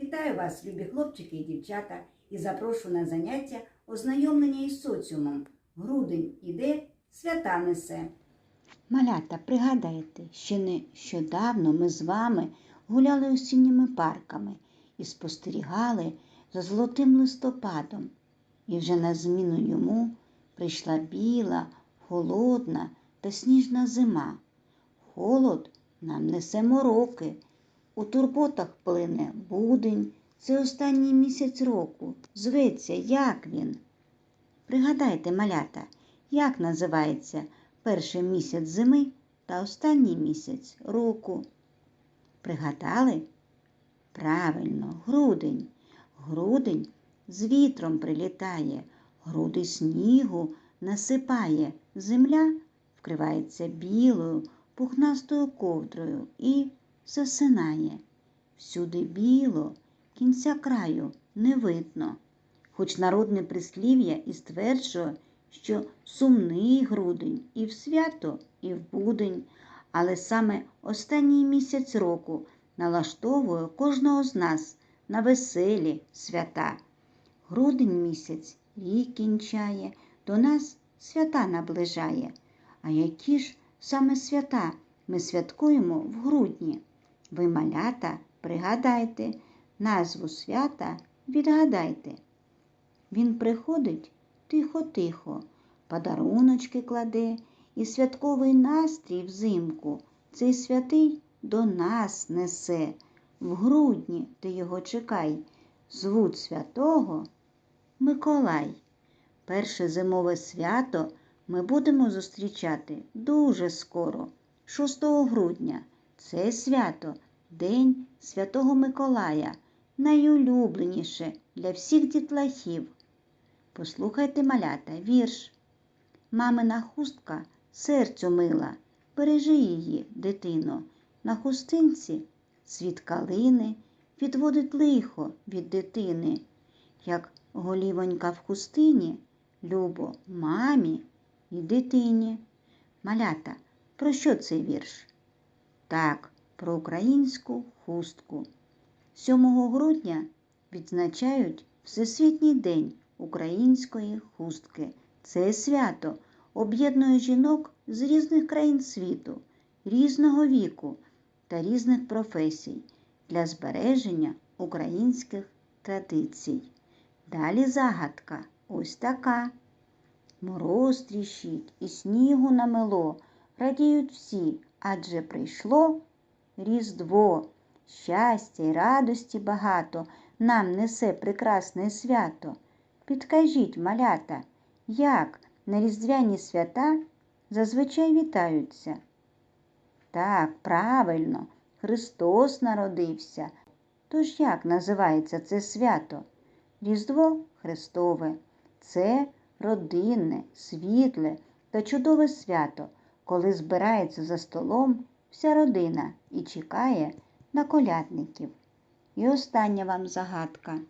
Вітаю вас, любі хлопчики і дівчата, і запрошую на заняття ознайомлення із соціумом. Грудень іде, свята несе. Малята, пригадайте, що нещодавно ми з вами гуляли осінніми парками і спостерігали за золотим листопадом. І вже на зміну йому прийшла біла, холодна та сніжна зима. Холод нам несе мороки. У турботах плине будень. Це останній місяць року. Зветься, як він? Пригадайте, малята, як називається перший місяць зими та останній місяць року. Пригадали? Правильно, грудень. Грудень з вітром прилітає, груди снігу насипає, земля вкривається білою, пухнастою ковдрою і засинає. Всюди біло, кінця краю не видно. Хоч народне прислів'я і стверджує, що сумний грудень і в свято, і в будень, але саме останній місяць року налаштовує кожного з нас на веселі свята. Грудень місяць рік кінчає, до нас свята наближає. А які ж саме свята ми святкуємо в грудні? Ви, малята, пригадайте, назву свята відгадайте. Він приходить тихо-тихо, подаруночки кладе і святковий настрій взимку цей святий до нас несе. В грудні ти його чекай, звуть святого Миколай. Перше зимове свято ми будемо зустрічати дуже скоро, 6 грудня. Це свято День Святого Миколая, найулюбленіше для всіх дітлахів. Послухайте, малята, вірш. Мамина хустка серцю мила, бережи її, дитино. На хустинці світ калини відводить лихо від дитини, як голівонька в хустині, любо мамі і дитині. Малята, про що цей вірш? Так, про українську хустку. 7 грудня відзначають Всесвітній день української хустки. Це свято об'єднує жінок з різних країн світу, різного віку та різних професій для збереження українських традицій. Далі загадка ось така. Мороз тріщить і снігу намело, радіють всі, адже прийшло Різдво, щастя й радості багато нам несе прекрасне свято. Підкажіть, малята, як на різдвяні свята зазвичай вітаються? Так, правильно, Христос народився. Тож як називається це свято? Різдво Христове. Це родинне, світле та чудове свято, коли збирається за столом вся родина і чекає на колядників. І остання вам загадка.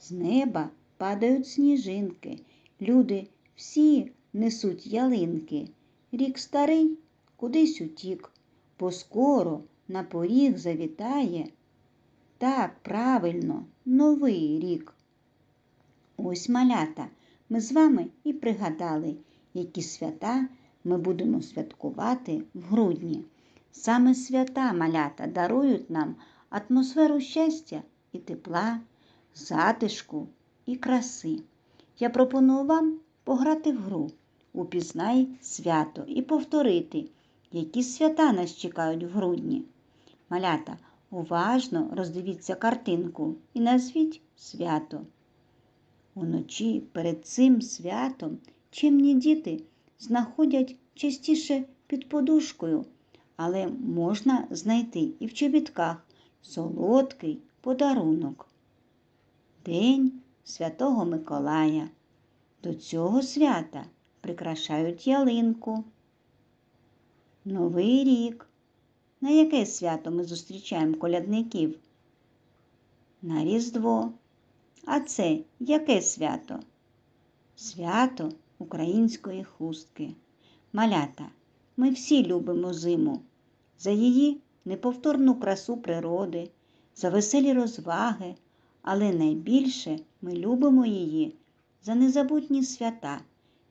З неба падають сніжинки, люди всі несуть ялинки. Рік старий кудись утік, бо скоро на поріг завітає. Так, правильно, новий рік. Ось малята, ми з вами і пригадали, які свята ми будемо святкувати в грудні. Саме свята малята дарують нам атмосферу щастя і тепла, затишку і краси. Я пропоную вам пограти в гру, упізнай свято і повторити, які свята нас чекають в грудні. Малята, уважно роздивіться картинку і назвіть свято. Уночі перед цим святом чимні діти знаходять частіше під подушкою, але можна знайти і в чобітках солодкий подарунок. День Святого Миколая. До цього свята прикрашають ялинку. Новий рік. На яке свято ми зустрічаємо колядників? На Різдво. А це яке свято? Свято української хустки. Малята, ми всі любимо зиму за її неповторну красу природи, за веселі розваги, але найбільше ми любимо її за незабутні свята,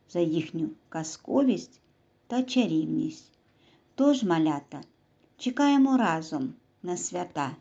за їхню казковість та чарівність. Тож, малята, чекаємо разом на свята